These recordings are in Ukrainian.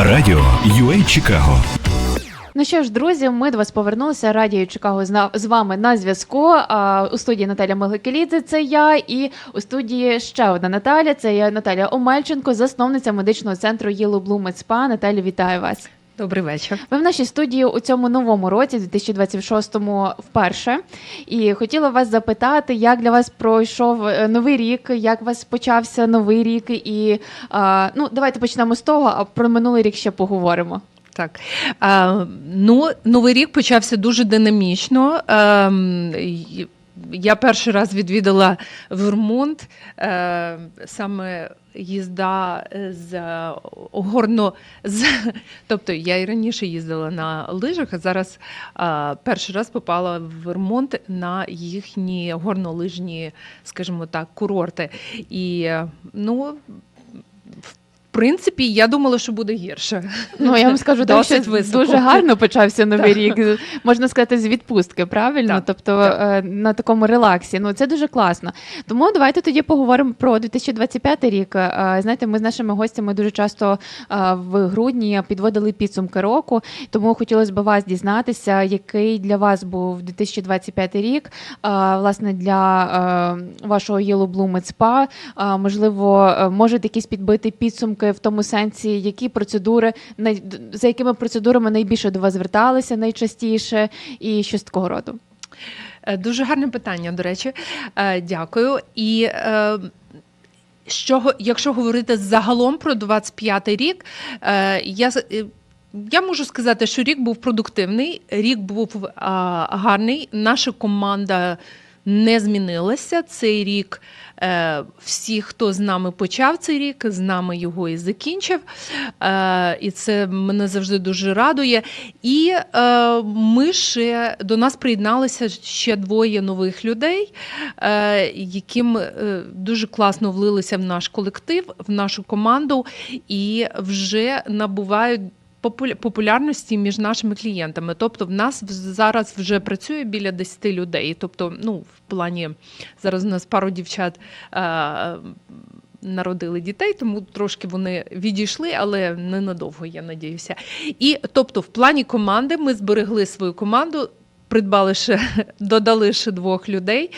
Радіо UA Чикаго Ну що ж, друзі, ми до вас повернулися. Радіо Чикаго з вами на зв'язку. У студії Наталя Меликелідзе, це я, і у студії ще одна Наталя. Це я Наталя Омельченко, засновниця медичного центру Blue Med Наталя, вітаю вас. Добрий вечір. Ви в нашій студії у цьому новому році, 2026-му, вперше. І хотіла вас запитати, як для вас пройшов е, новий рік, як у вас почався новий рік, і а, ну давайте почнемо з того, а про минулий рік ще поговоримо. Так ну, новий рік почався дуже динамічно. Я перший раз відвідала Вермонт, е, саме їзда з горно з тобто я і раніше їздила на лижах, а зараз е, перший раз попала в Вермонт на їхні горнолижні, скажімо так, курорти. І ну. Принципі, я думала, що буде гірше. Ну я вам скажу, так, що високо. дуже гарно почався новий рік. Можна сказати, з відпустки, правильно? Так, тобто так. е, на такому релаксі. Ну це дуже класно. Тому давайте тоді поговоримо про 2025 рік. Е, Знаєте, ми з нашими гостями дуже часто е, в грудні підводили підсумки року. Тому хотілося б вас дізнатися, який для вас був 2025 рік, власне, для вашого Yellow Med Spa. Можливо, можете якісь підбити підсумки в тому сенсі, які процедури за якими процедурами найбільше до вас зверталися найчастіше, і що з такого роду? Е, Дуже гарне питання, до речі. Е, Дякую. І е, що, якщо говорити загалом про 25 рік, е, я е, я можу сказати, що рік був продуктивний, рік був гарний. Наша команда не змінилася. Цей рік е, всі, хто з нами почав цей рік, з нами його і закінчив. Е, і це мене завжди дуже радує. І е, ми ще до нас приєдналися ще двоє нових людей, яким дуже класно влилися в наш колектив, в нашу команду, і вже набувають. Популя- Популярності між нашими клієнтами, тобто в нас зараз вже працює біля 10 людей. Тобто, ну в плані зараз у нас пару дівчат е, народили дітей, тому трошки вони відійшли, але ненадовго, я надіюся. І тобто, в плані команди ми зберегли свою команду. Придбали ще, додали ще двох людей.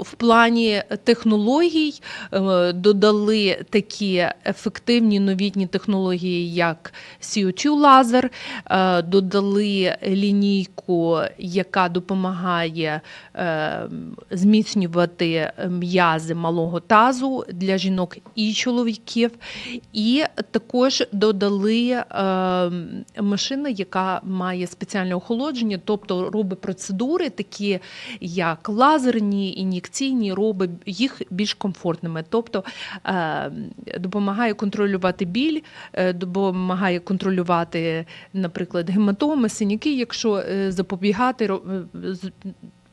В плані технологій е, додали такі ефективні новітні технології, як CO2 лазер, е, додали лінійку, яка допомагає е, зміцнювати м'язи малого тазу для жінок і чоловіків. І також додали машину, яка має спеціальне охолодження, тобто робить процедури, такі як лазерні, ін'єкційні, робить їх більш комфортними. Тобто е, допомагає контролювати біль, е, допомагає контролювати, наприклад, гематоми, синяки, якщо е, запобігати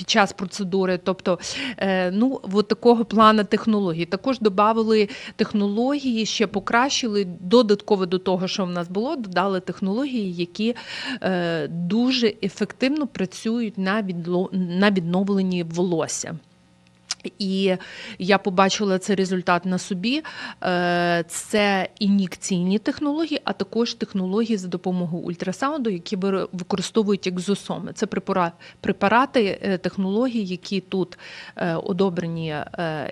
під час процедури, тобто е, ну от такого плану технології. Також додали технології, ще покращили додатково до того, що в нас було, додали технології, які е, дуже ефективно працюють на відновленні волосся. І я побачила цей результат на собі. Е, Це ін'єкційні технології, а також технології за допомогою ультрасаунду, які використовують екзосоми. Це препарати, е, технології, які тут е, одобрені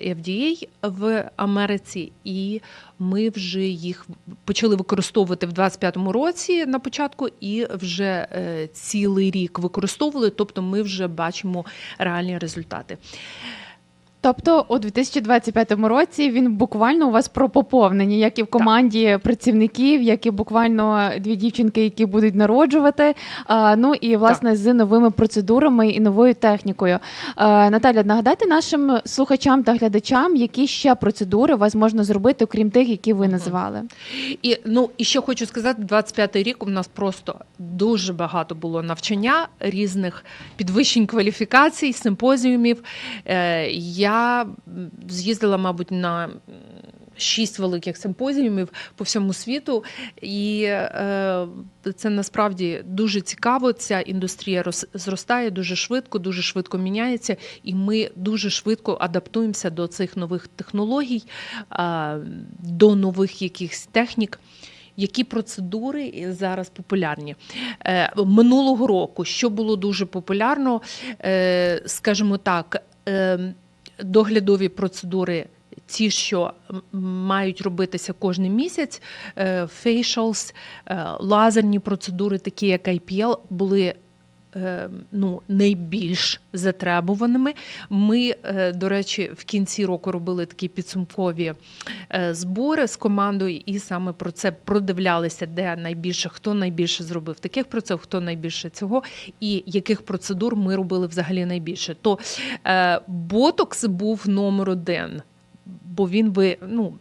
FDA в Америці, і ми вже їх почали використовувати в 25-му році на початку, і вже цілий рік використовували. Тобто, ми вже бачимо реальні результати. Тобто у 2025 році він буквально у вас про поповнення, як і в команді працівників, як і буквально дві дівчинки, які будуть народжувати. А, ну і власне з новими процедурами і новою технікою. А, Наталя, нагадайте нашим слухачам та глядачам, які ще процедури у вас можна зробити, окрім тих, які ви назвали. І ну і ще хочу сказати, 25-й рік у нас просто дуже багато було навчання різних підвищень кваліфікацій, симпозіумів. Е, я з'їздила, мабуть, на шість великих симпозіумів по всьому світу, і е, це насправді дуже цікаво. Ця індустрія роз- зростає дуже швидко, дуже швидко міняється, і ми дуже швидко адаптуємося до цих нових технологій, а, до нових якихось технік. які процедури зараз популярні. Е, Минулого року, що було дуже популярно, е, скажімо так, е, доглядові процедури. Ті, що мають робитися кожен місяць, е, е, лазерні процедури, такі як IPL, були ну, найбільш затребуваними. Ми, е, до речі, в кінці року робили такі підсумкові е, збори з командою, і саме про це продивлялися, де найбільше, хто найбільше зробив таких процедур, хто найбільше цього, і яких процедур ми робили взагалі найбільше. То е, ботокс був номер один, бо він ви, ну,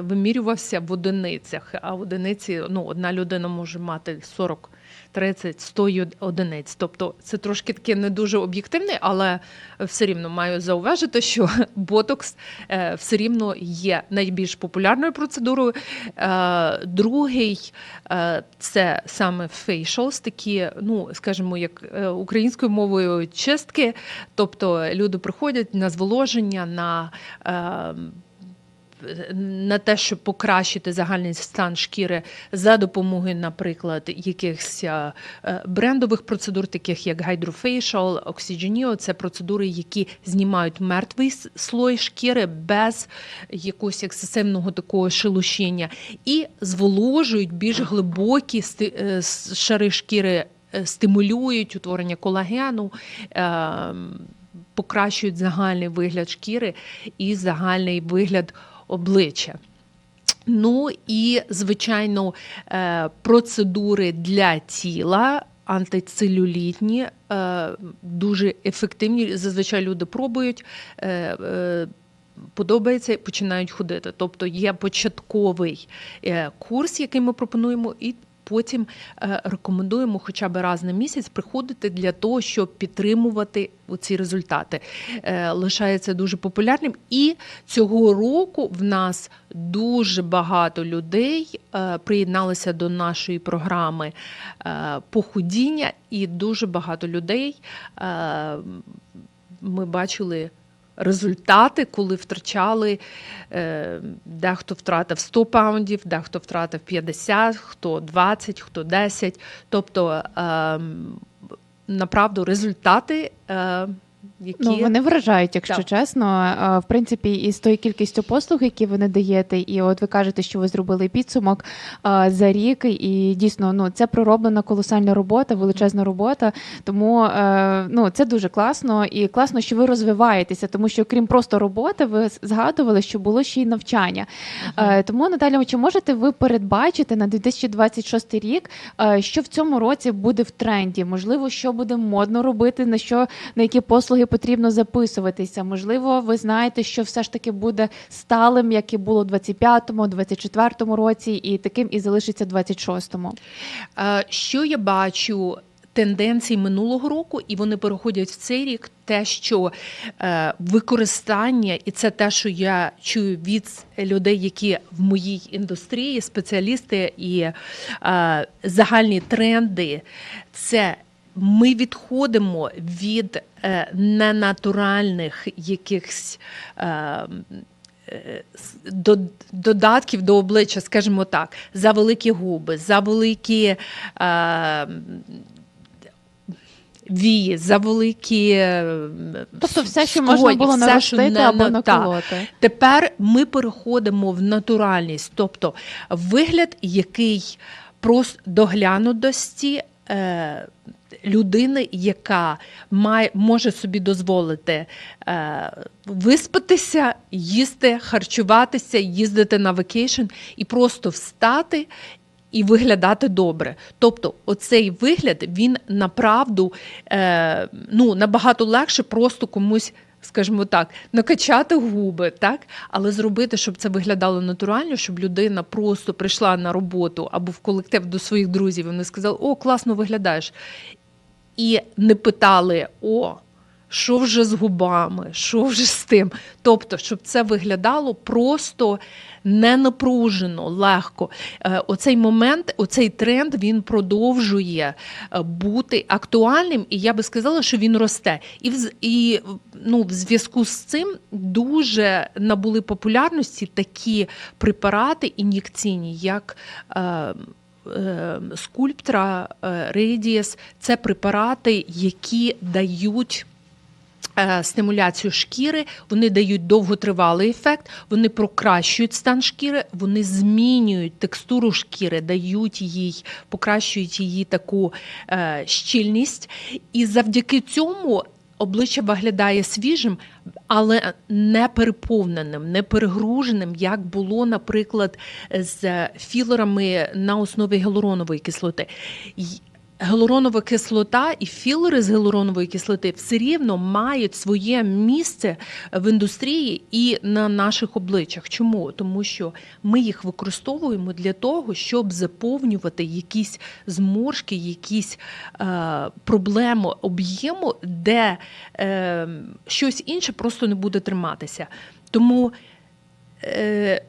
вимірювався в одиницях, а в одиниці ну, одна людина може мати 40 30, 100 одиниць. Тобто це трошки таке не дуже об'єктивне, але все рівно маю зауважити, що ботокс е, все рівно є найбільш популярною процедурою. Е, другий е, це саме facials, такі, ну скажімо, як українською мовою чистки. Тобто люди приходять на зволоження, на е, на те, щоб покращити загальний стан шкіри за допомогою, наприклад, якихось е, брендових процедур, таких як Hydrofacial, Oxygenio, це процедури, які знімають мертвий слой шкіри без якогось ексцесивного такого шелушіння і зволожують більш глибокі е, шари шкіри, е, стимулюють утворення колагену. Покращують загальний вигляд шкіри і загальний вигляд обличчя. Ну і, звичайно, е, процедури для тіла. Антицелюлітні е, дуже ефективні. Зазвичай люди пробують, е, подобається і починають ходити. Тобто є початковий курс, який ми пропонуємо, і потім е, рекомендуємо хоча б раз на місяць приходити для того, щоб підтримувати ці результати. Е, Лишається дуже популярним. І цього року в нас дуже багато людей е, приєдналися до нашої програми похудіння, і дуже багато людей ми бачили. Результати, коли втрачали, е, дехто втратив 100 паундів, дехто втратив 50, хто 20, хто 10. Тобто, е, направду, результати, е, які Ну, вони вражають, якщо Так. чесно. В принципі, і з тою кількістю послуг, які ви надаєте, і от ви кажете, що ви зробили підсумок за рік, і дійсно ну це пророблена колосальна робота, величезна робота. Тому е, ну це дуже класно, і класно, що ви розвиваєтеся, тому що крім просто роботи, ви згадували, що було ще й навчання. Е, Тому Наталя, чи можете ви передбачити на 2026 рік, е, що в цьому році буде в тренді? Можливо, що буде модно робити, на що на які послуги потрібно записуватися? Можливо, ви знаєте, що все ж таки буде сталим, як і було в 25-му, 24-му році, і таким і залишиться в 26-му. Е, Що я бачу? Тенденції минулого року, і вони переходять в цей рік. Те, що е, використання, і це те, що я чую від людей, які в моїй індустрії, спеціалісти і е, загальні тренди, це ми відходимо від е, ненатуральних якихось. Е, е, до- додатків до обличчя, скажімо так, за великі губи, за великі е, вії, за великі. Тобто, все, що скроні, можна було все, наростити не- або не- та. Тепер ми переходимо в натуральність, тобто вигляд, який просто доглянутості е, людини, яка має, може собі дозволити е, виспатися, їсти, харчуватися, їздити на вакейшн і просто встати. І виглядати добре. Тобто, оцей вигляд він направду е, ну, набагато легше просто комусь скажімо так, накачати губи, так, але зробити, щоб це виглядало натурально, щоб людина просто прийшла на роботу або в колектив до своїх друзів. і Вони сказали, о, класно виглядаєш. І не питали, о. що вже з губами, що вже з тим. Тобто, щоб це виглядало просто не напружено, легко. Е, Оцей момент, оцей тренд він продовжує е, бути актуальним, і я би сказала, що він росте. І в, і ну, в зв'язку з цим дуже набули популярності такі препарати ін'єкційні, як е, скульптра, е, Це препарати, які дають. е, Стимуляцію шкіри, вони дають довготривалий ефект, вони покращують стан шкіри, вони змінюють текстуру шкіри, дають їй, покращують її таку е, щільність. І завдяки цьому обличчя виглядає свіжим, але не переповненим, не перегруженим, як було, наприклад, з філерами на основі гіалуронової кислоти. Гіалуронова кислота і філери з гіалуронової кислоти все рівно мають своє місце в індустрії і на наших обличчях. Чому? Тому що ми їх використовуємо для того, щоб заповнювати якісь зморшки, якісь е, проблеми об'єму, де е, щось інше просто не буде триматися. Тому е,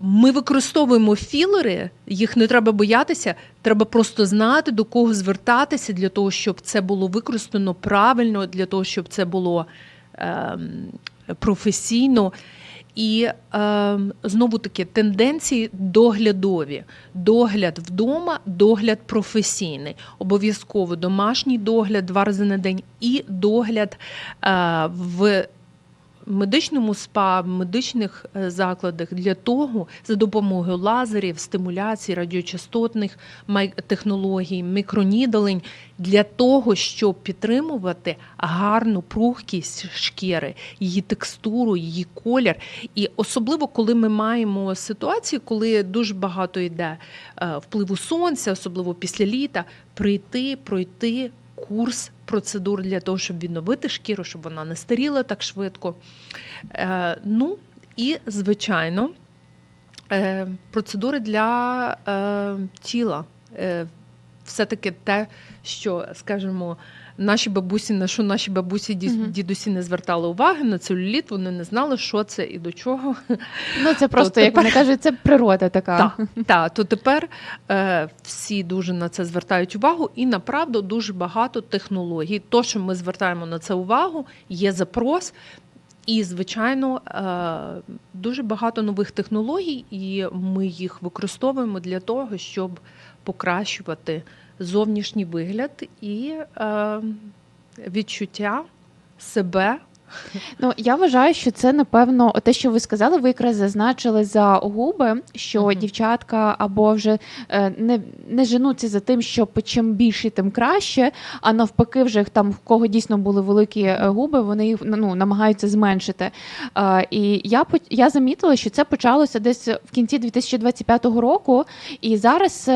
ми використовуємо філери, їх не треба боятися, треба просто знати, до кого звертатися для того, щоб це було використано правильно, для того, щоб це було ем, професійно. І ем, знову таки тенденції доглядові. Догляд вдома, догляд професійний. Обов'язково домашній догляд два рази на день і догляд е, в медичному спа, медичних е, закладах для того, за допомогою лазерів, стимуляцій, радіочастотних технологій, мікронідолень, для того, щоб підтримувати гарну пругкість шкіри, її текстуру, її колір. І особливо, коли ми маємо ситуацію, коли дуже багато йде е, впливу сонця, особливо після літа, прийти, пройти курс процедур для того, щоб відновити шкіру, щоб вона не старіла так швидко. Е, ну і, звичайно, е, процедури для е, тіла. Все-таки те, що, скажімо, наші бабусі, на що наші бабусі, дідусі не звертали уваги на целюліт, вони не знали, що це і до чого. Ну це просто, як тепер- вони кажуть, це природа така. Так, та, то тепер е, всі дуже на це звертають увагу, і направду дуже багато технологій. То, що ми звертаємо на це увагу, є запрос. І, звичайно, е, дуже багато нових технологій, і ми їх використовуємо для того, щоб покращувати зовнішній вигляд і е, відчуття себе. Ну я вважаю, що це напевно те, що ви сказали, ви якраз зазначили за губи, що Мгм. дівчатка або вже е, не, не женуться за тим, що чим більше, тим краще. А навпаки, вже там в кого дійсно були великі е, губи, вони їх ну намагаються зменшити. Е, і я я замітила, що це почалося десь в кінці 2025 року, і зараз.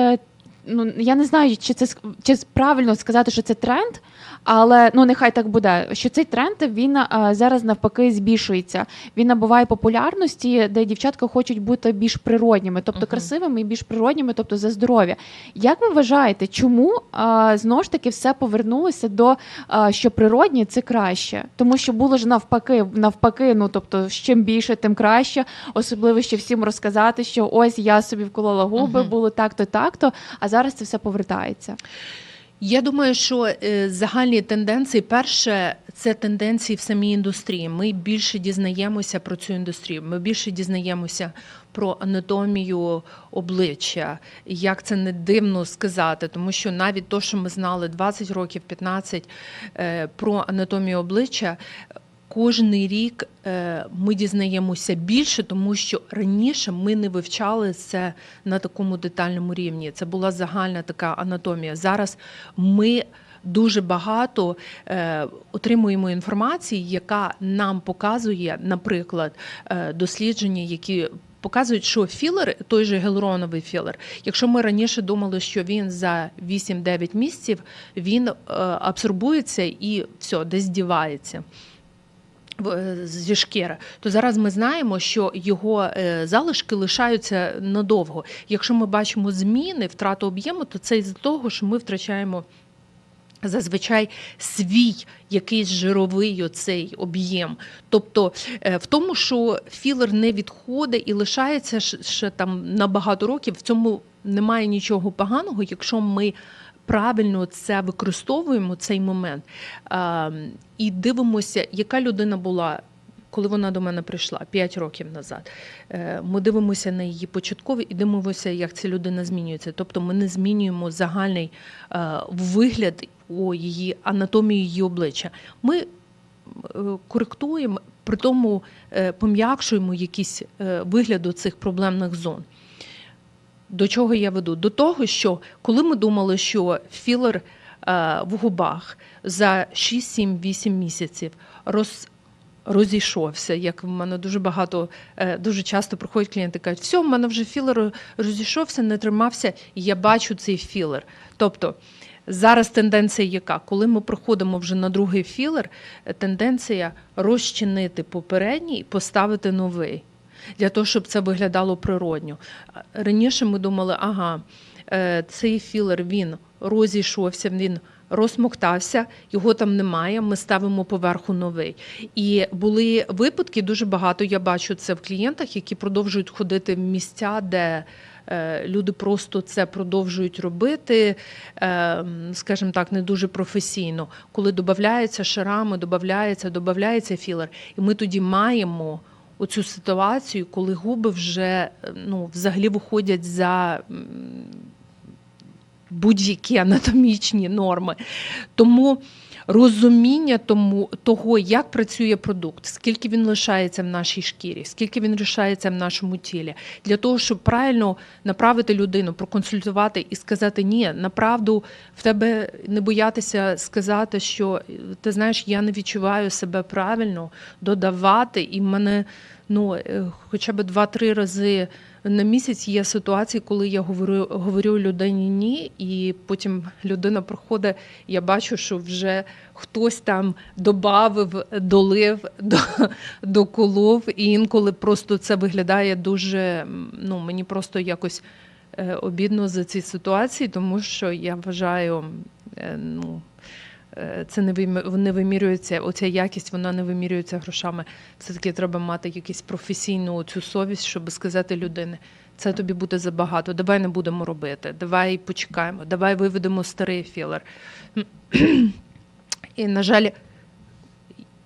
Ну, я не знаю, чи це чи правильно сказати, що це тренд, але ну нехай так буде. Що цей тренд він а, зараз навпаки збільшується. Він набуває популярності, де дівчатка хочуть бути більш природніми, тобто красивими і більш природніми, тобто за здоров'я. Як ви вважаєте, чому а, знову ж таки все повернулося до а, що природні це краще? Тому що було ж навпаки, навпаки, ну тобто, чим більше, тим краще. Особливо ще всім розказати, що ось я собі вколола губи, було так-то, так-то. А зараз це все повертається. Я думаю, що е, загальні тенденції, перше, це тенденції в самій індустрії. Ми більше дізнаємося про цю індустрію. Ми більше дізнаємося про анатомію обличчя. Як це не дивно сказати, тому що навіть то, що ми знали 20 років, 15 е, про анатомію обличчя. Кожний рік е, ми дізнаємося більше, тому що раніше ми не вивчали це на такому детальному рівні. Це була загальна така анатомія. Зараз ми дуже багато е, отримуємо інформації, яка нам показує, наприклад, е, дослідження, які. Показують, що філер, той же гіалуроновий філер, якщо ми раніше думали, що він за 8-9 місяців він абсорбується і все, десь дівається зі шкіри, то зараз ми знаємо, що його е, залишки лишаються надовго. Якщо ми бачимо зміни, втрату об'єму, то це із-за того, що ми втрачаємо Зазвичай свій якийсь жировий оцей об'єм. Тобто е, в тому, що філер не відходить і лишається ще там на багато років, в цьому немає нічого поганого, якщо ми правильно це використовуємо цей момент і дивимося, яка людина була. Коли вона до мене прийшла 5 років назад, Е, ми дивимося на її початкові і дивимося, як ця людина змінюється. Тобто ми не змінюємо загальний е, вигляд у її анатомії її обличчя. Ми е, коректуємо, при тому пом'якшуємо якийсь е, вигляд цих проблемних зон. До чого я веду? До того, що коли ми думали, що філер е, в губах за 6-7-8 місяців роз, розійшовся, як в мене дуже багато, е, дуже часто приходять клієнти і кажуть, все, в мене вже філер розійшовся, не тримався, і я бачу цей філер. Тобто зараз тенденція яка? Коли ми проходимо вже на другий філер, тенденція розчинити попередній і поставити новий. Для того, щоб це виглядало природньо. Раніше ми думали, ага, е, цей філер він розійшовся, він розмоктався, його там немає. Ми ставимо поверху новий. І були випадки дуже багато. Я бачу це в клієнтах, які продовжують ходити в місця, де. е, Люди просто це продовжують робити, е, скажімо так, не дуже професійно. Коли додаються шарами, додається, додається філер, і ми тоді маємо оцю ситуацію, коли губи вже ну, взагалі виходять за будь-які анатомічні норми. Тому розуміння тому, того, як працює продукт, скільки він лишається в нашій шкірі, скільки він лишається в нашому тілі, для того, щоб правильно направити людину, проконсультувати і сказати, ні, направду в тебе не боятися сказати, що ти знаєш, я не відчуваю себе правильно, додавати, і в мене ну, е, хоча б два-три рази на місяць є ситуації, коли я говорю, говорю людині ні, і потім людина проходить, я бачу, що вже хтось там додав, долив, до, доколов, і інколи просто це виглядає дуже. Ну, мені просто якось е, обідно за ці ситуації, тому що я вважаю, е, ну. Е, Це не вимірюється, оця якість, вона не вимірюється грошами. Все-таки треба мати якусь професійну цю совість, щоб сказати людині, це тобі буде забагато, давай не будемо робити, давай почекаємо, давай виведемо старий філер. І, на жаль,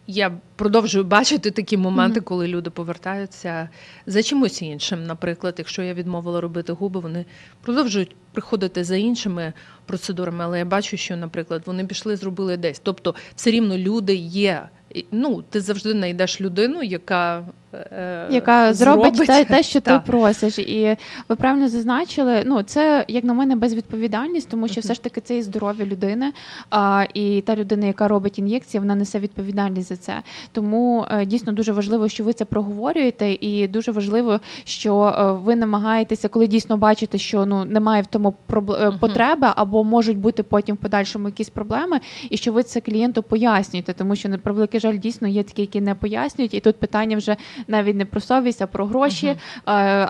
я продовжую бачити такі моменти, коли люди повертаються за чимось іншим. Наприклад, якщо я відмовила робити губи, вони продовжують приходити за іншими процедурами, але я бачу, що, наприклад, вони пішли, зробили десь. Тобто, все рівно люди є. Ну, ти завжди знайдеш людину, яка, яка зробить те, те, що ти просиш. І ви правильно зазначили, ну це як на мене безвідповідальність, тому що все ж таки це і здоров'я людини. А, і та людина, яка робить ін'єкції, вона несе відповідальність за це. Тому е, дійсно дуже важливо, що ви це проговорюєте, і дуже важливо, що е, ви намагаєтеся, коли дійсно бачите, що ну немає в тому е, потреби, або можуть бути потім в подальшому якісь проблеми, і що ви це клієнту пояснюєте, тому що на превеликий жаль, дійсно є такі, які не пояснюють, і тут питання вже навіть не про совість, а про гроші, е,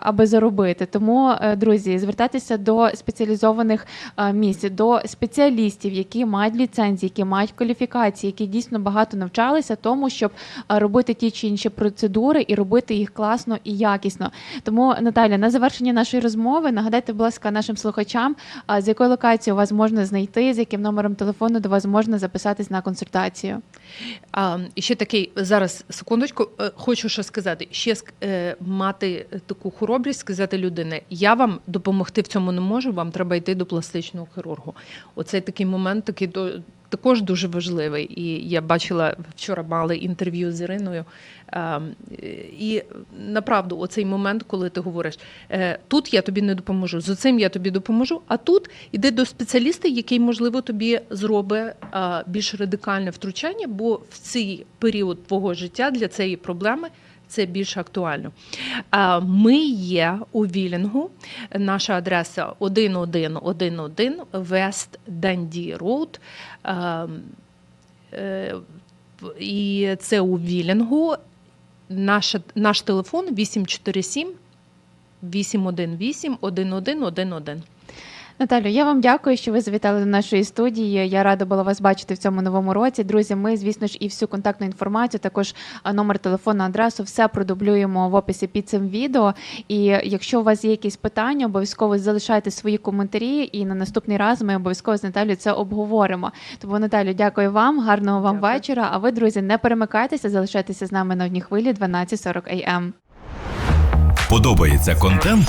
аби заробити. Тому, е, друзі, звертайтеся до спеціалізованих е, місць, до спеціалістів, які мають ліцензії, які мають кваліфікації, які дійсно багато навчалися тому, щоб робити ті чи інші процедури і робити їх класно і якісно. Тому, Наталя, на завершення нашої розмови нагадайте, будь ласка, нашим слухачам, з якої локації вас можна знайти, з яким номером телефону до вас можна записатись на консультацію. А, і ще такий зараз секундочку, хочу ще сказати, ще ск- е, мати таку хоробрість, сказати людині, я вам допомогти в цьому не можу, вам треба йти до пластичного хірургу. Оцей такий момент такий до. Також дуже важливий, і я бачила вчора мали інтерв'ю з Іриною. е, І направду, оцей момент, коли ти говориш, е, тут я тобі не допоможу, з цим я тобі допоможу, а тут іди до спеціаліста, який, можливо, тобі зробить е, більш радикальне втручання, бо в цей період твого життя для цієї проблеми це більш актуально. Ми є у Вілінгу. Наша адреса 1111 West Dandy Road. І це у Вілінгу. Наша, наш телефон 847 818 1111. Наталю, я вам дякую, що ви завітали до нашої студії. Я рада була вас бачити в цьому новому році. Друзі, ми, звісно ж, і всю контактну інформацію, також номер телефону, адресу, все продублюємо в описі під цим відео. І якщо у вас є якісь питання, обов'язково залишайте свої коментарі. І на наступний раз ми обов'язково з Наталією це обговоримо. Тому, Наталю, дякую вам, гарного вам Дякую. вечора. А ви, друзі, не перемикайтеся, залишайтеся з нами на одній хвилі 12.40 AM. Подобається контент?